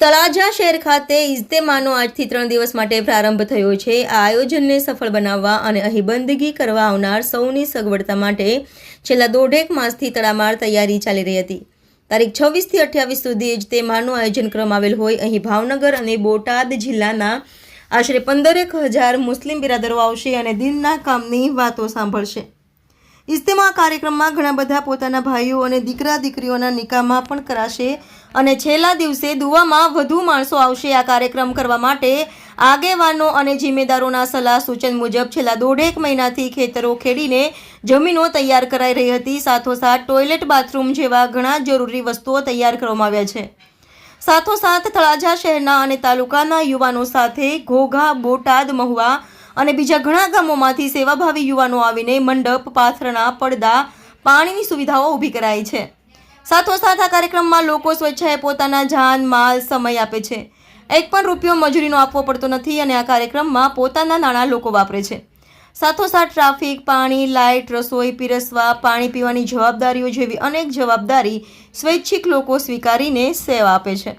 તળાજા શહેર ખાતે ઇજ્તેમાનો આજથી ત્રણ દિવસ માટે પ્રારંભ થયો છે. આ આયોજનને સફળ બનાવવા અને અહીં બંદગી કરવા આવનાર સૌની સગવડતા માટે છેલ્લા દોઢેક માસથી તડામાર તૈયારી ચાલી રહી હતી. તારીખ છવ્વીસથી અઠ્યાવીસ સુધી ઇજ્તેમાનું આયોજન કરવામાં આવેલ હોય. અહીં ભાવનગર અને બોટાદ જિલ્લાના આશરે પંદરેક હજાર મુસ્લિમ બિરાદરો આવશે અને દિનના કામની વાતો સાંભળશે. ઇજ્તેમા કાર્યક્રમમાં ઘણા બધા પોતાના ભાઈઓ અને દીકરા દીકરીઓના નિકાહમાં પણ કરાશે અને છેલ્લા દિવસે દુવામાં વધુ માણસો આવશે આ કાર્યક્રમ કરવા માટે આગેવાનો અને જિમ્મેદારોના સલાહ સૂચન મુજબ છેલ્લા દોઢેક મહિનાથી ખેતરો ખેડીને જમીનો તૈયાર કરાઈ રહી હતી. સાથોસાથ ટોયલેટ બાથરૂમ જેવા ઘણા જરૂરી વસ્તુઓ તૈયાર કરવામાં આવ્યા છે. સાથોસાથ તળાજા શહેરના અને તાલુકાના યુવાનો સાથે ઘોઘા, બોટાદ, મહુવા અને બીજા ઘણા ગામોમાંથી સેવાભાવી યુવાનો આવીને મંડપ, પાથરણા, પડદા, પાણીની સુવિધાઓ ઊભી કરાઈ છે. સાથોસાથ આ કાર્યક્રમમાં લોકો સ્વેચ્છાએ પોતાના જાન, માલ, સમય આપે છે. એક પણ રૂપિયો મજૂરીનો આપવો પડતો નથી અને આ કાર્યક્રમમાં પોતાના નાણાં લોકો વાપરે છે. સાથોસાથ ટ્રાફિક, પાણી, લાઇટ, રસોઈ, પીરસવા, પાણી પીવાની જવાબદારીઓ જેવી અનેક જવાબદારી સ્વૈચ્છિક લોકો સ્વીકારીને સેવા આપે છે.